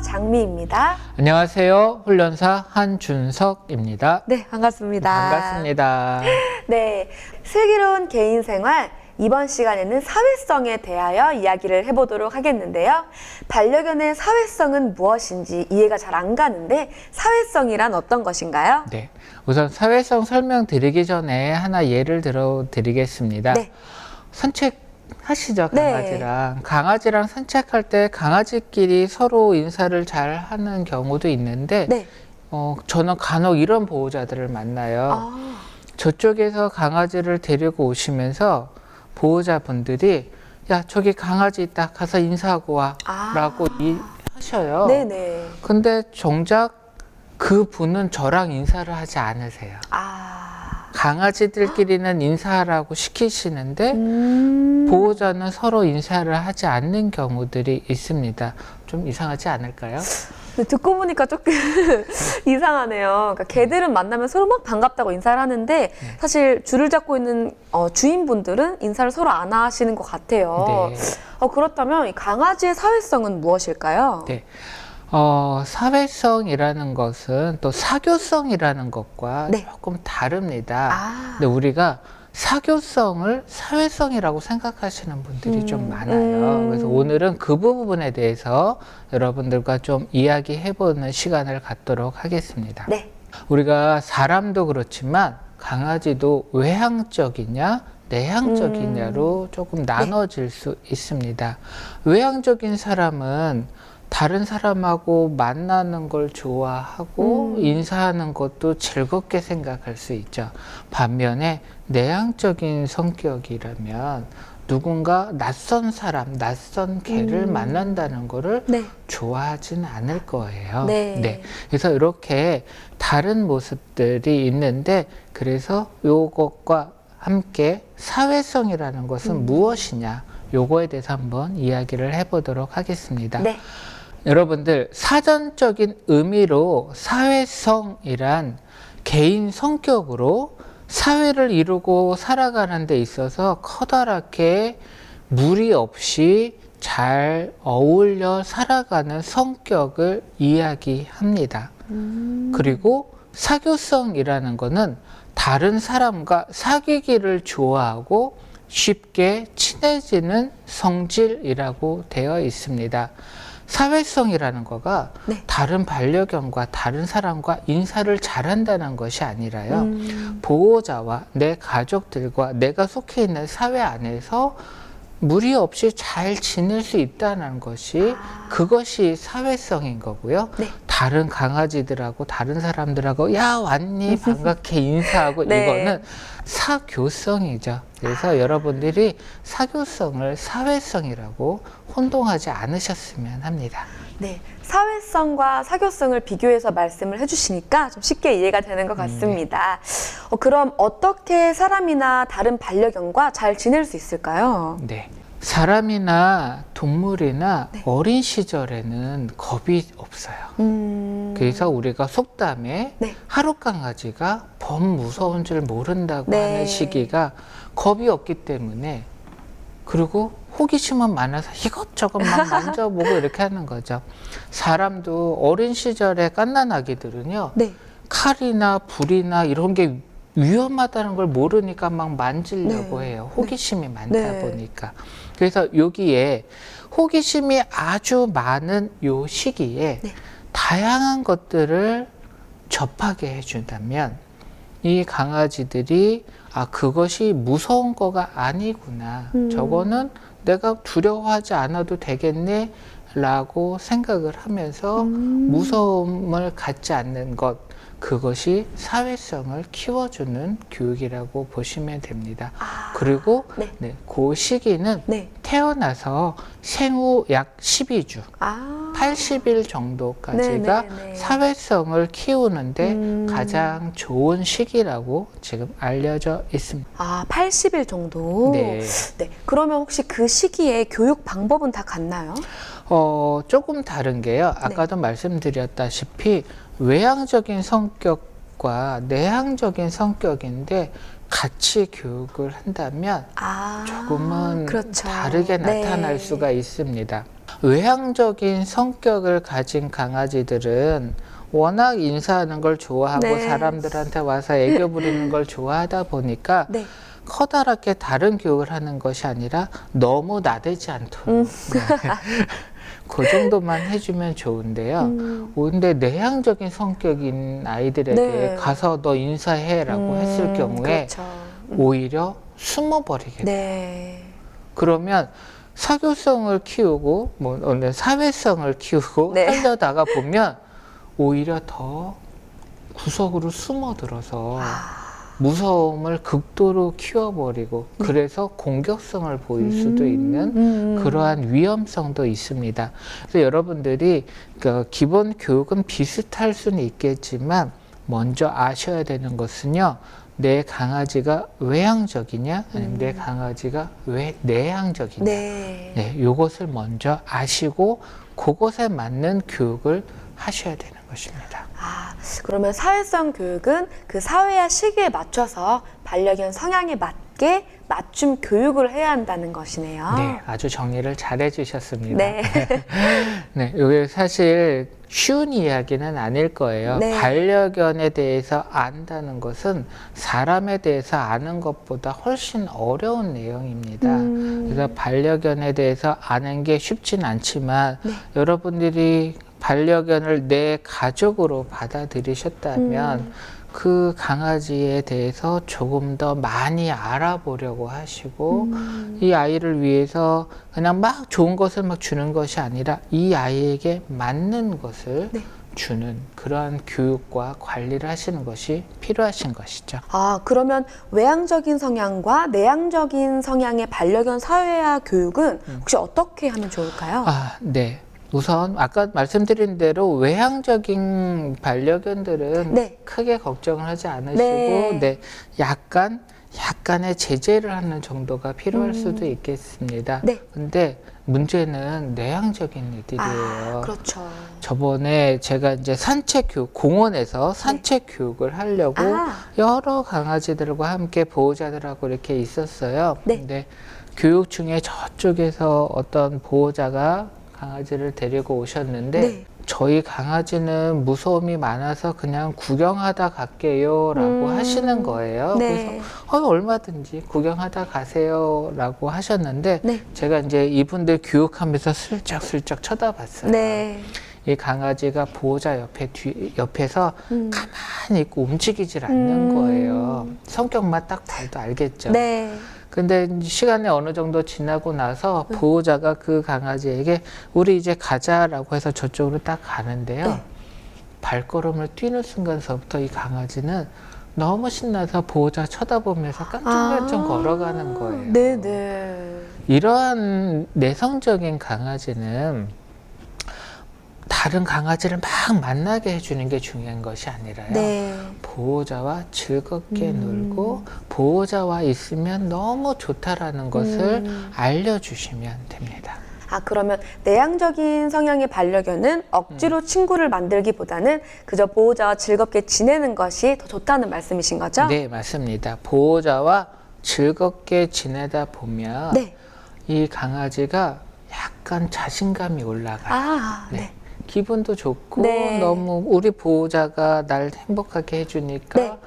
장미입니다. 안녕하세요. 훈련사 한준석입니다. 네, 반갑습니다. 반갑습니다. 네, 슬기로운 개인 생활. 이번 시간에는 사회성에 대하여 이야기를 해보도록 하겠는데요. 반려견의 사회성은 무엇인지 이해가 잘 안 가는데 사회성이란 어떤 것인가요? 네. 우선 사회성 설명드리기 전에 하나 예를 들어 드리겠습니다. 네. 산책 하시죠, 네. 강아지랑. 강아지랑 산책할 때 강아지끼리 서로 인사를 잘 하는 경우도 있는데, 네. 어, 저는 간혹 이런 보호자들을 만나요. 아, 저쪽에서 강아지를 데리고 오시면서 보호자분들이 야 저기 강아지 있다 가서 인사하고 아. 와라고 이 하셔요. 네네. 근데 정작 그 분은 저랑 인사를 하지 않으세요. 아, 강아지들끼리는 인사하라고 시키시는데 음. 보호자는 서로 인사를 하지 않는 경우들이 있습니다. 좀 이상하지 않을까요? 듣고 보니까 조금 이상하네요. 그러니까 개들은 만나면 서로 막 반갑다고 인사를 하는데 네. 사실 줄을 잡고 있는 어, 주인분들은 인사를 서로 안 하시는 것 같아요. 네. 어, 그렇다면 이 강아지의 사회성은 무엇일까요? 네. 어, 사회성이라는 것은 또 사교성이라는 것과 네. 조금 다릅니다. 아, 근데 우리가 사교성을 사회성이라고 생각하시는 분들이 좀 음, 많아요. 음. 그래서 오늘은 그 부분에 대해서 여러분들과 좀 이야기해보는 시간을 갖도록 하겠습니다. 네. 우리가 사람도 그렇지만 강아지도 외향적이냐 내향적이냐로 음. 조금 나눠질 수 있습니다. 외향적인 사람은 다른 사람하고 만나는 걸 좋아하고 음. 인사하는 것도 즐겁게 생각할 수 있죠. 반면에 내향적인 성격이라면 누군가 낯선 사람, 낯선 개를 음. 만난다는 거를 네. 좋아하지는 않을 거예요. 네. 그래서 이렇게 다른 모습들이 있는데 그래서 요것과 함께 사회성이라는 것은 음. 무엇이냐 요거에 대해서 한번 이야기를 해보도록 하겠습니다. 네. 여러분들 사전적인 의미로 사회성이란 개인 성격으로 사회를 이루고 살아가는 데 있어서 커다랗게 무리 없이 잘 어울려 살아가는 성격을 이야기합니다. 음. 그리고 사교성이라는 것은 다른 사람과 사귀기를 좋아하고 쉽게 친해지는 성질이라고 되어 있습니다. 사회성이라는 거가 네. 다른 반려견과 다른 사람과 인사를 잘한다는 것이 아니라요. 음. 보호자와 내 가족들과 내가 속해 있는 사회 안에서 무리 없이 잘 지낼 수 있다는 것이 아. 그것이 사회성인 거고요. 네. 다른 강아지들하고 다른 사람들하고 야 왔니 반갑게 인사하고 네. 이거는 사교성이죠. 그래서 여러분들이 사교성을 사회성이라고 혼동하지 않으셨으면 합니다. 네. 사회성과 사교성을 비교해서 말씀을 해주시니까 좀 쉽게 이해가 되는 것 같습니다. 어, 그럼 어떻게 사람이나 다른 반려견과 잘 지낼 수 있을까요? 네. 사람이나 동물이나 네. 어린 시절에는 겁이 없어요. 음. 그래서 우리가 속담에 네. 하루 강아지가 범 무서운 줄 모른다고 네. 하는 시기가 겁이 없기 때문에 그리고 호기심은 많아서 이것저것 막 만져보고 이렇게 하는 거죠. 사람도 어린 시절에 갓난 아기들은요. 네. 칼이나 불이나 이런 게 위험하다는 걸 모르니까 막 만지려고 네. 해요. 호기심이 많다 네. 보니까. 그래서 여기에 호기심이 아주 많은 요 시기에 네. 다양한 것들을 접하게 해준다면 이 강아지들이 아 그것이 무서운 거가 아니구나. 음. 저거는 내가 두려워하지 않아도 되겠네. 라고 생각을 하면서 음. 무서움을 갖지 않는 것 그것이 사회성을 키워주는 교육이라고 보시면 됩니다. 아. 그리고 네. 네, 그 시기는 네. 태어나서 생후 약 12주, 아. 80일 정도까지가 네, 네, 네. 사회성을 키우는데 음. 가장 좋은 시기라고 지금 알려져 있습니다. 아, 80일 정도? 네. 네. 그러면 혹시 그 시기에 교육 방법은 다 같나요? 어, 조금 다른 게요. 네. 아까도 말씀드렸다시피 외향적인 성격 과 내향적인 성격인데 같이 교육을 한다면 아. 조금은 그렇죠. 다르게 네. 나타날 수가 있습니다. 외향적인 성격을 가진 강아지들은 워낙 인사하는 걸 좋아하고 네. 사람들한테 와서 애교 부리는 걸 좋아하다 보니까 네. 커다랗게 다른 교육을 하는 것이 아니라 너무 나대지 않도록 음. 네. 그 정도만 해주면 좋은데요. 음. 근데 내향적인 성격인 아이들에게 네. 가서 너 인사해라고 음, 했을 경우에 그렇죠. 오히려 숨어버리게 돼요. 네. 그러면 사교성을 키우고 뭐 사회성을 키우고 네. 하려다가 보면 오히려 더 구석으로 숨어들어서 무서움을 극도로 키워버리고 그래서 공격성을 보일 수도 있는 음. 그러한 위험성도 있습니다. 그래서 여러분들이 그 기본 교육은 비슷할 수는 있겠지만 먼저 아셔야 되는 것은요. 내 강아지가 외향적이냐 아니면 내 강아지가 왜 내향적이냐 네. 네, 요것을 먼저 아시고 그것에 맞는 교육을 하셔야 되는 것입니다. 아, 그러면 사회성 교육은 그 사회와 시기에 맞춰서 반려견 성향에 맞게 맞춤 교육을 해야 한다는 것이네요. 네, 아주 정리를 잘 해주셨습니다. 네. 네, 이게 사실 쉬운 이야기는 아닐 거예요. 네. 반려견에 대해서 안다는 것은 사람에 대해서 아는 것보다 훨씬 어려운 내용입니다. 음. 그래서 반려견에 대해서 아는 게 쉽진 않지만 네. 여러분들이 반려견을 내 가족으로 받아들이셨다면 음. 그 강아지에 대해서 조금 더 많이 알아보려고 하시고 음. 이 아이를 위해서 그냥 막 좋은 것을 막 주는 것이 아니라 이 아이에게 맞는 것을 네. 주는 그러한 교육과 관리를 하시는 것이 필요하신 것이죠. 아, 그러면 외향적인 성향과 내향적인 성향의 반려견 사회화 교육은 혹시 어떻게 하면 좋을까요? 아, 네. 우선 아까 말씀드린 대로 외향적인 반려견들은 네. 크게 걱정을 하지 않으시고 네. 네. 약간 약간의 제재를 하는 정도가 필요할 수도 있겠습니다. 음. 네. 근데 문제는 내향적인 애들이에요. 아, 그렇죠. 저번에 제가 이제 산책 교육, 공원에서 산책 교육을 하려고 네. 아. 여러 강아지들과 함께 보호자들하고 이렇게 있었어요. 네. 근데 교육 중에 저쪽에서 어떤 보호자가 강아지를 데리고 오셨는데 네. 저희 강아지는 무서움이 많아서 그냥 구경하다 갈게요라고 음. 하시는 거예요. 네. 그래서 어, 얼마든지 구경하다 가세요라고 하셨는데 네. 제가 이제 이분들 교육하면서 슬쩍슬쩍 쳐다봤어요. 네. 이 강아지가 보호자 옆에 뒤, 옆에서 음. 가만히 있고 움직이질 않는 음. 거예요. 성격만 딱 봐도 알겠죠. 네. 근데 시간이 어느 정도 지나고 나서 보호자가 그 강아지에게 우리 이제 가자라고 해서 저쪽으로 딱 가는데요. 네. 발걸음을 뛰는 순간서부터 이 강아지는 너무 신나서 보호자 쳐다보면서 깡총깡총 아. 걸어가는 거예요. 네네. 이러한 내성적인 강아지는 다른 강아지를 막 만나게 해주는 게 중요한 것이 아니라요. 네. 보호자와 즐겁게 음. 놀고 보호자와 있으면 너무 좋다라는 것을 음. 알려주시면 됩니다. 아, 그러면 내향적인 성향의 반려견은 억지로 친구를 만들기보다는 그저 보호자와 즐겁게 지내는 것이 더 좋다는 말씀이신 거죠? 네, 맞습니다. 보호자와 즐겁게 지내다 보면 네. 이 강아지가 약간 자신감이 올라가요. 아, 네. 네. 기분도 좋고 네. 너무 우리 보호자가 날 행복하게 해주니까 네.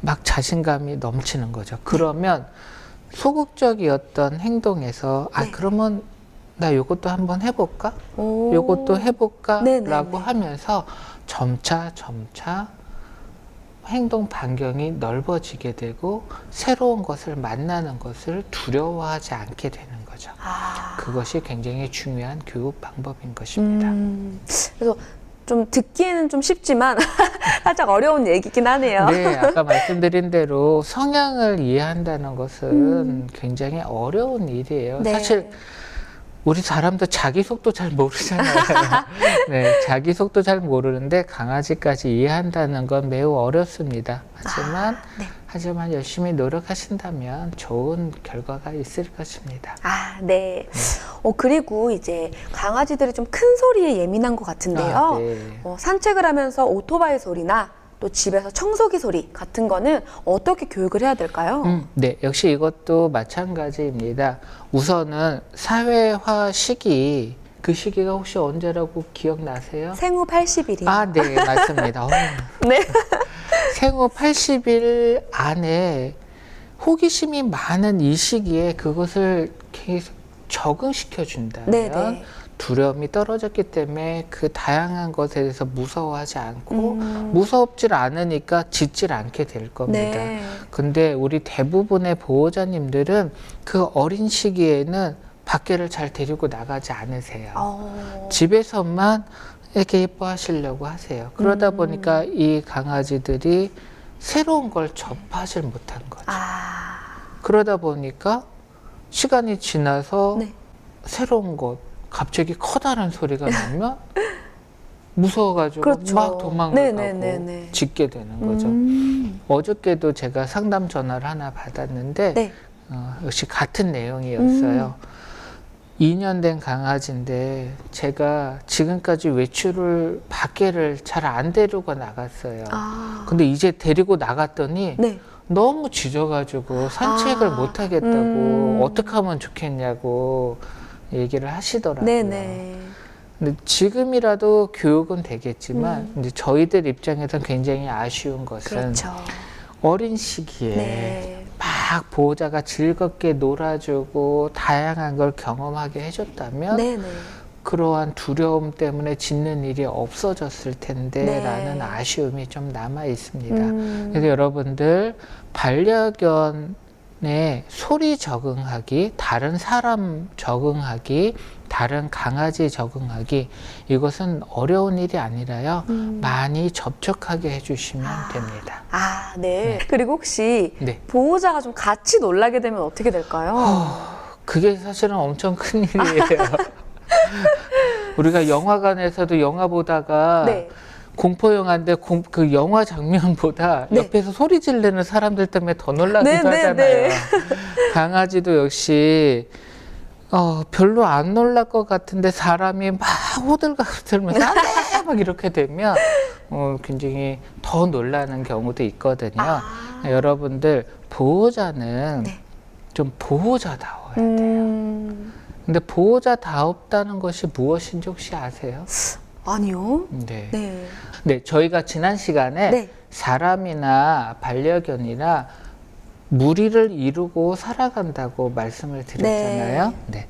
막 자신감이 넘치는 거죠. 그러면 소극적이었던 행동에서 아 네. 그러면 나 요것도 한번 해볼까? 오. 요것도 해볼까? 네, 네, 라고 네. 하면서 점차 점차 행동 반경이 넓어지게 되고 새로운 것을 만나는 것을 두려워하지 않게 되는 거죠. 아. 그것이 굉장히 중요한 교육 방법인 것입니다. 음, 그래서 좀 듣기에는 좀 쉽지만 살짝 어려운 얘기긴 하네요. 네, 아까 말씀드린 대로 성향을 이해한다는 것은 굉장히 어려운 일이에요. 음. 네. 사실 우리 사람도 자기 속도 잘 모르잖아요. 네, 자기 속도 잘 모르는데 강아지까지 이해한다는 건 매우 어렵습니다. 하지만 네. 하지만 열심히 노력하신다면 좋은 결과가 있을 것입니다. 아, 네. 어, 그리고 이제 강아지들이 좀 큰 소리에 예민한 것 같은데요. 아, 네. 어, 산책을 하면서 오토바이 소리나 또 집에서 청소기 소리 같은 거는 어떻게 교육을 해야 될까요? 음, 네, 역시 이것도 마찬가지입니다. 우선은 사회화 시기 그 시기가 혹시 언제라고 기억나세요? 생후 80일이요. 아, 네, 맞습니다. 어, 네. 생후 80일 안에 호기심이 많은 이 시기에 그것을 계속 적응시켜 준다면 네네. 두려움이 떨어졌기 때문에 그 다양한 것에 대해서 무서워하지 않고 음. 무섭질 않으니까 짖질 않게 될 겁니다. 네. 근데 우리 대부분의 보호자님들은 그 어린 시기에는 밖에를 잘 데리고 나가지 않으세요. 어. 집에서만 이렇게 예뻐하시려고 하세요. 그러다 음. 보니까 이 강아지들이 새로운 걸 접하지 못한 거죠. 아. 그러다 보니까 시간이 지나서 네. 새로운 것, 갑자기 커다란 소리가 나면 무서워가지고 그렇죠. 막 도망을 네네네네. 가고 짖게 되는 거죠. 음. 어저께도 제가 상담 전화를 하나 받았는데 네. 어, 역시 같은 내용이었어요. 음. 2년 된 강아지인데 제가 지금까지 외출을 밖에를 잘 안 데리고 나갔어요. 아. 근데 이제 데리고 나갔더니 네. 너무 짖어가지고 산책을 아. 못 하겠다고 음. 어떻게 하면 좋겠냐고 얘기를 하시더라고요. 네네. 근데 지금이라도 교육은 되겠지만 음. 이제 저희들 입장에선 굉장히 아쉬운 것은 그렇죠. 어린 시기에 네. 막 보호자가 즐겁게 놀아주고 다양한 걸 경험하게 해줬다면 네네. 그러한 두려움 때문에 짖는 일이 없어졌을 네. 텐데라는 아쉬움이 좀 남아 있습니다. 음. 그래서 여러분들 반려견 의 소리 적응하기, 다른 사람 적응하기, 다른 강아지 적응하기 이것은 어려운 일이 아니라요. 음. 많이 접촉하게 해주시면 됩니다. 아, 네. 그리고 혹시 네. 보호자가 좀 같이 놀라게 되면 어떻게 될까요? 그게 사실은 엄청 큰 일이에요. 우리가 영화관에서도 영화 보다가 네. 공포 영화인데 공, 그 영화 장면보다 네. 옆에서 소리 지르는 사람들 때문에 더 놀라기도 네, 네, 하잖아요. 네. 강아지도 역시 어, 별로 안 놀랄 것 같은데 사람이 막 호들갑 들면서 안돼 막 이렇게 되면 어, 굉장히 더 놀라는 경우도 있거든요. 아. 여러분들 보호자는 네. 좀 보호자다워요. 음. 근데 보호자다웠다는 것이 무엇인지 혹시 아세요? 아니요. 네. 네. 네, 저희가 지난 시간에 네. 사람이나 반려견이나 무리를 이루고 살아간다고 말씀을 드렸잖아요. 네.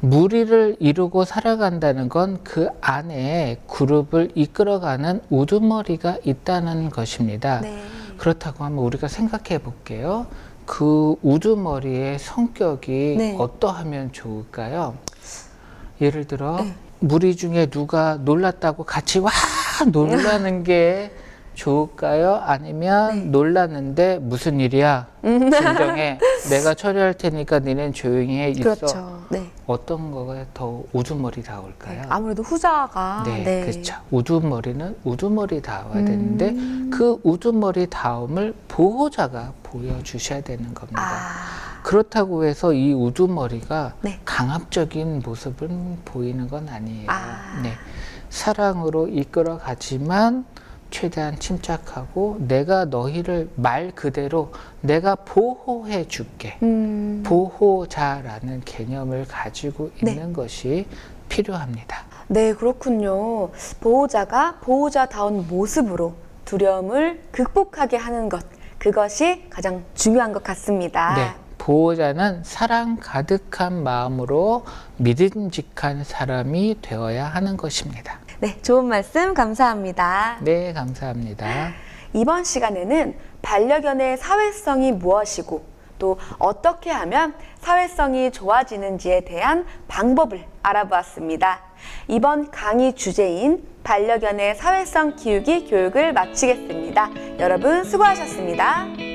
무리를 이루고 살아간다는 건 그 안에 그룹을 이끌어가는 우두머리가 있다는 것입니다. 네. 그렇다고 하면 우리가 생각해 볼게요. 그 우두머리의 성격이 네. 어떠하면 좋을까요? 예를 들어 네. 무리 중에 누가 놀랐다고 같이 와 놀라는 게 좋을까요? 아니면 네. 놀랐는데 무슨 일이야? 진정해. 내가 처리할 테니까 니넨 조용히 해 있어. 그렇죠. 네. 어떤 거가 더 우두머리다울까요? 네. 아무래도 후자가 네, 그렇죠. 우두머리는 우두머리다워야 음. 되는데 그 우두머리다움을 보호자가 보여주셔야 되는 겁니다. 아. 그렇다고 해서 이 우두머리가 네. 강압적인 모습을 보이는 건 아니에요. 아. 네. 사랑으로 이끌어 가지만 최대한 침착하고 내가 너희를 말 그대로 내가 보호해 줄게. 음. 보호자라는 개념을 가지고 네. 있는 것이 필요합니다. 네, 그렇군요. 보호자가 보호자다운 모습으로 두려움을 극복하게 하는 것. 그것이 가장 중요한 것 같습니다. 네. 보호자는 사랑 가득한 마음으로 믿음직한 사람이 되어야 하는 것입니다. 네, 좋은 말씀 감사합니다. 네, 감사합니다. 이번 시간에는 반려견의 사회성이 무엇이고 또 어떻게 하면 사회성이 좋아지는지에 대한 방법을 알아보았습니다. 이번 강의 주제인 반려견의 사회성 키우기 교육을 마치겠습니다. 여러분 수고하셨습니다.